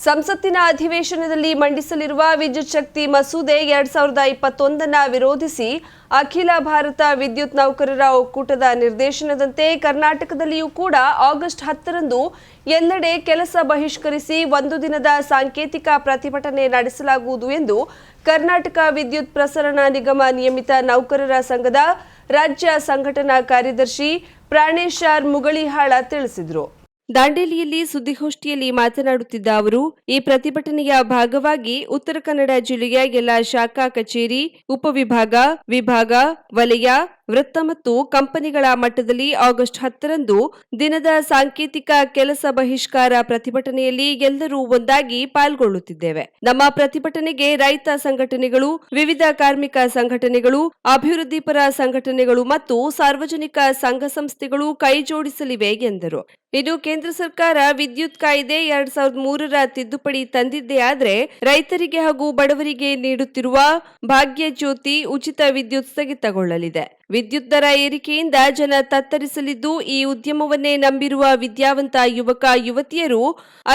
ಸಂಸತ್ತಿನ ಅಧಿವೇಶನದಲ್ಲಿ ಮಂಡಿಸಲಿರುವ ವಿದ್ಯುತ್ ಶಕ್ತಿ ಮಸೂದೆ ಎರಡ್ ಸಾವಿರದ ಇಪ್ಪತ್ತೊಂದನ್ನ ವಿರೋಧಿಸಿ ಅಖಿಲ ಭಾರತ ವಿದ್ಯುತ್ ನೌಕರರ ಒಕ್ಕೂಟದ ನಿರ್ದೇಶನದಂತೆ ಕರ್ನಾಟಕದಲ್ಲಿಯೂ ಕೂಡ ಆಗಸ್ಟ್ ಹತ್ತರಂದು ಎಲ್ಲೆಡೆ ಕೆಲಸ ಬಹಿಷ್ಕರಿಸಿ ಒಂದು ದಿನದ ಸಾಂಕೇತಿಕ ಪ್ರತಿಭಟನೆ ನಡೆಸಲಾಗುವುದು ಎಂದು ಕರ್ನಾಟಕ ವಿದ್ಯುತ್ ಪ್ರಸರಣ ನಿಗಮ ನಿಯಮಿತ ನೌಕರರ ಸಂಘದ ರಾಜ್ಯ ಸಂಘಟನಾ ಕಾರ್ಯದರ್ಶಿ ಪ್ರಾಣೇಶ್ ಆರ್ ಮುಗಳಿಹಾಳ ತಿಳಿಸಿದರು. ದಾಂಡೇಲಿಯಲ್ಲಿ ಸುದ್ದಿಗೋಷ್ಠಿಯಲ್ಲಿ ಮಾತನಾಡುತ್ತಿದ್ದ ಅವರು, ಈ ಪ್ರತಿಭಟನೆಯ ಭಾಗವಾಗಿ ಉತ್ತರ ಕನ್ನಡ ಜಿಲ್ಲೆಯ ಎಲ್ಲ ಶಾಖಾ ಕಚೇರಿ, ಉಪವಿಭಾಗ, ವಿಭಾಗ, ವಲಯ ವೃತ್ತ ಮತ್ತು ಕಂಪನಿಗಳ ಮಟ್ಟದಲ್ಲಿ ಆಗಸ್ಟ್ ಹತ್ತರಂದು ದಿನದ ಸಾಂಕೇತಿಕ ಕೆಲಸ ಬಹಿಷ್ಕಾರ ಪ್ರತಿಭಟನೆಯಲ್ಲಿ ಎಲ್ಲರೂ ಒಂದಾಗಿ ಪಾಲ್ಗೊಳ್ಳುತ್ತಿದ್ದೇವೆ. ನಮ್ಮ ಪ್ರತಿಭಟನೆಗೆ ರೈತ ಸಂಘಟನೆಗಳು, ವಿವಿಧ ಕಾರ್ಮಿಕ ಸಂಘಟನೆಗಳು ಅಭಿವೃದ್ಧಿಪರ ಸಂಘಟನೆಗಳು ಮತ್ತು ಸಾರ್ವಜನಿಕ ಸಂಘ ಸಂಸ್ಥೆಗಳು ಕೈಜೋಡಿಸಲಿವೆ ಎಂದರು. ಇದು ಕೇಂದ್ರ ಸರ್ಕಾರ ವಿದ್ಯುತ್ ಕಾಯ್ದೆ ಎರಡ್ ಸಾವಿರದ ಮೂರರ ತಿದ್ದುಪಡಿ ತಂದಿದ್ದೇ ಆದರೆ ರೈತರಿಗೆ ಹಾಗೂ ಬಡವರಿಗೆ ನೀಡುತ್ತಿರುವ ಭಾಗ್ಯ ಜ್ಯೋತಿ ಉಚಿತ ವಿದ್ಯುತ್ ಸ್ಥಗಿತಗೊಳ್ಳಲಿದೆ. ವಿದ್ಯುತ್ ದರ ಏರಿಕೆಯಿಂದ ಜನ ತತ್ತರಿಸಲಿದ್ದು, ಈ ಉದ್ಯಮವನ್ನೇ ನಂಬಿರುವ ವಿದ್ಯಾವಂತ ಯುವಕ, ಯುವತಿಯರು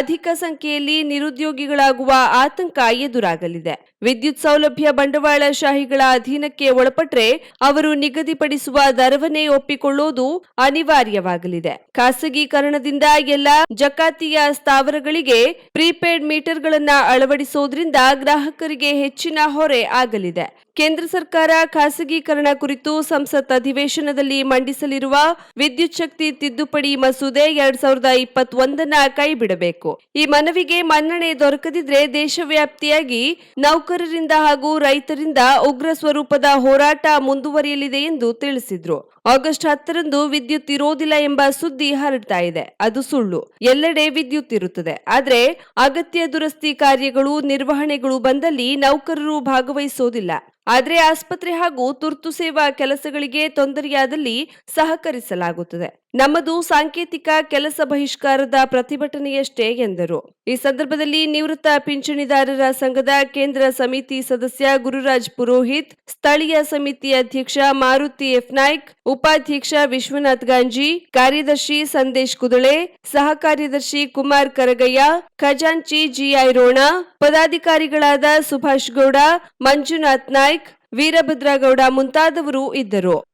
ಅಧಿಕ ಸಂಖ್ಯೆಯಲ್ಲಿ ನಿರುದ್ಯೋಗಿಗಳಾಗುವ ಆತಂಕ ಎದುರಾಗಲಿದೆ. ವಿದ್ಯುತ್ ಸೌಲಭ್ಯ ಬಂಡವಾಳಶಾಹಿಗಳ ಅಧೀನಕ್ಕೆ ಒಳಪಟ್ರೆ ಅವರು ನಿಗದಿಪಡಿಸುವ ದರವನ್ನೇ ಒಪ್ಪಿಕೊಳ್ಳೋದು ಅನಿವಾರ್ಯವಾಗಲಿದೆ. ಖಾಸಗೀಕರಣದಿಂದ ಎಲ್ಲ ಜಕಾತಿಯ ಸ್ಥಾವರಗಳಿಗೆ ಪ್ರೀಪೇಡ್ ಮೀಟರ್ಗಳನ್ನ ಅಳವಡಿಸೋದ್ರಿಂದ ಗ್ರಾಹಕರಿಗೆ ಹೆಚ್ಚಿನ ಹೊರೆ ಆಗಲಿದೆ. ಕೇಂದ್ರ ಸರ್ಕಾರ ಖಾಸಗೀಕರಣ ಕುರಿತು ಸಂಸತ್ ಅಧಿವೇಶನದಲ್ಲಿ ಮಂಡಿಸಲಿರುವ ವಿದ್ಯುತ್ ಶಕ್ತಿ ತಿದ್ದುಪಡಿ ಮಸೂದೆ ಎರಡ್ ಸಾವಿರದ ಇಪ್ಪತ್ತೊಂದನ್ನ ಕೈಬಿಡಬೇಕು. ಈ ಮನವಿಗೆ ಮನ್ನಣೆ ದೊರಕದಿದ್ರೆ ದೇಶವ್ಯಾಪ್ತಿಯಾಗಿ ನೌಕರರಿಂದ ಹಾಗೂ ರೈತರಿಂದ ಉಗ್ರ ಸ್ವರೂಪದ ಹೋರಾಟ ಮುಂದುವರಿಯಲಿದೆ ಎಂದು ತಿಳಿಸಿದ್ರು. ಆಗಸ್ಟ್ ಹತ್ತರಂದು ವಿದ್ಯುತ್ ಇರೋದಿಲ್ಲ ಎಂಬ ಸುದ್ದಿ ಹರಡ್ತಾ ಇದೆ. ಅದು ಸುಳ್ಳು. ಎಲ್ಲೆಡೆ ವಿದ್ಯುತ್ ಇರುತ್ತದೆ. ಆದರೆ ಅಗತ್ಯ ದುರಸ್ತಿ ಕಾರ್ಯಗಳು, ನಿರ್ವಹಣೆಗಳು ಬಂದಲ್ಲಿ ನೌಕರರು ಭಾಗವಹಿಸೋದಿಲ್ಲ. ಆದ್ರೆ ಆಸ್ಪತ್ರೆ ಹಾಗೂ ತುರ್ತು ಸೇವಾ ಕೆಲಸಗಳಿಗೆ ತೊಂದರೆಯಾದಲ್ಲಿ ಸಹಕರಿಸಲಾಗುತ್ತದೆ. ನಮ್ಮದು ಸಾಂಕೇತಿಕ ಕೆಲಸ ಬಹಿಷ್ಕಾರದ ಪ್ರತಿಭಟನೆಯಷ್ಟೇ ಎಂದರು. ಈ ಸಂದರ್ಭದಲ್ಲಿ ನಿವೃತ್ತ ಪಿಂಚಣಿದಾರರ ಸಂಘದ ಕೇಂದ್ರ ಸಮಿತಿ ಸದಸ್ಯ ಗುರುರಾಜ್ ಪುರೋಹಿತ್, ಸ್ಥಳೀಯ ಸಮಿತಿ ಅಧ್ಯಕ್ಷ ಮಾರುತಿ ಎಫ್ ನಾಯ್ಕ್, ಉಪಾಧ್ಯಕ್ಷ ವಿಶ್ವನಾಥ್ ಗಾಂಜಿ, ಕಾರ್ಯದರ್ಶಿ ಸಂದೇಶ್ ಕುದಳೆ ಸಹ ಕಾರ್ಯದರ್ಶಿ ಕುಮಾರ್ ಕರಗಯ್ಯ, ಖಜಾಂಚಿ ಜಿಐ ರೋಣ, ಪದಾಧಿಕಾರಿಗಳಾದ ಸುಭಾಷ್ ಗೌಡ, ಮಂಜುನಾಥ್ ನಾಯ್ಕ್, ವೀರಭದ್ರಗೌಡ ಮುಂತಾದವರು ಇದ್ದರು.